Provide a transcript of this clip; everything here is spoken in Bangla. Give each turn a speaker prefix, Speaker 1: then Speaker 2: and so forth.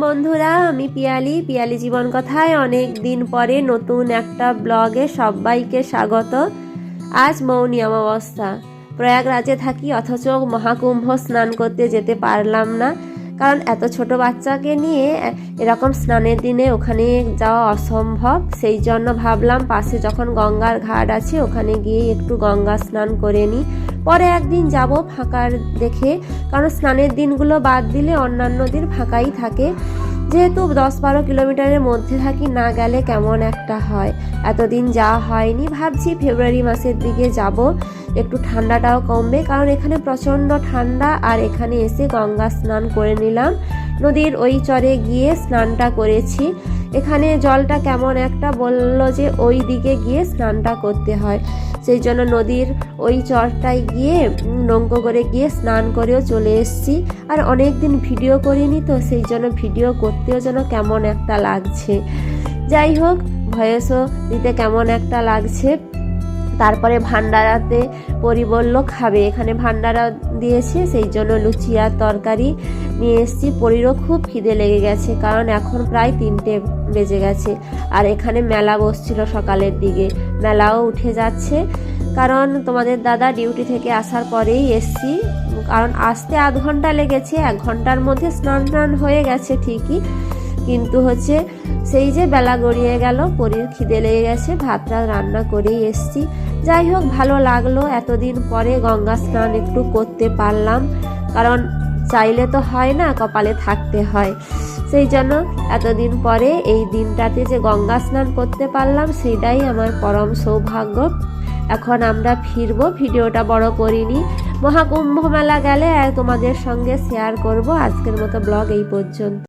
Speaker 1: বন্ধুরা। আমি পিয়ালি। পিয়ালি জীবন কথায় অনেক দিন পরে নতুন একটা ব্লগে সবাইকে স্বাগত। আজ মৌনী অমাবস্যা। প্রয়াগরাজে থাকি, অথচ মহাকুম্ভ স্নান করতে যেতে পারলাম না। কারণ এত ছোট বাচ্চাকে নিয়ে এরকম স্নানের দিনে ওখানে যাওয়া অসম্ভব। সেই জন্য ভাবলাম, পাশে যখন গঙ্গার ঘাট আছে, ওখানে গিয়ে একটু গঙ্গা স্নান করে নিই। পরে একদিন যাব ফাঁকার দেখে, কারণ স্নানের দিনগুলো বাদ দিলে অন্যান্য দিন ফাঁকাই থাকে। যেহেতু দশ বারো কিলোমিটারের মধ্যে থাকি, না গেলে কেমন একটা হয়। এতদিন যাওয়া হয়নি, ভাবছি ফেব্রুয়ারি মাসের দিকে যাব। একটু ঠান্ডাটাও কমবে, কারণ এখানে প্রচণ্ড ঠান্ডা, আর এখানে এসে গঙ্গা স্নান করে নিলাম। নদীর ওই চরে গিয়ে স্নানটা করেছি। এখানে জলটা কেমন একটা বলল যে ওই দিকে গিয়ে স্নানটা করতে হয়। সেই জন্য নদীর ওই চরটায় গিয়ে নৌকো করে গিয়ে স্নান করেও চলে এসেছি। আর অনেক দিন ভিডিও করিনি তো, সেই জন্য ভিডিও করতেও যেন কেমন একটা লাগছে। যাই হোক, ভয়েসও দিতে কেমন একটা লাগছে। তারপরে ভান্ডারাতে পরি খাবে। এখানে ভান্ডারা দিয়েছে, সেই জন্য লুচি আর তরকারি নিয়ে এসেছি। পরিরও খুব খিদে লেগে গেছে, কারণ এখন প্রায় তিনটে বেজে গেছে। আর এখানে মেলা বসছিল সকালের দিকে। মেলাও উঠে যাচ্ছে। কারণ তোমাদের দাদা ডিউটি থেকে আসার পরেই এসছি। কারণ আসতে আধ ঘণ্টা লেগেছে। এক ঘণ্টার মধ্যে স্নান টান হয়ে গেছে ঠিকই। কিন্তু হচ্ছে সেই যে বেলা গড়িয়ে গেল পরীর খিদে লেগে গেছে ভাতটা রান্না করেই এসছি। যাই হোক, ভালো লাগল। এতদিন পরে গঙ্গা স্নান একটু করতে পারলাম। কারণ চাইলে তো হয় না, কপালে থাকতে হয়। সেই জন্য এতদিন পরে এই দিনটাতে যে গঙ্গা স্নান করতে পারলাম, সেটাই আমার পরম সৌভাগ্য। এখন আমরা ফিরব, ভিডিওটা বড় করিনি। মহাকুম্ভ মেলা গেলে তোমাদের সঙ্গে শেয়ার করব। আজকের মতো ব্লগ এই পর্যন্ত।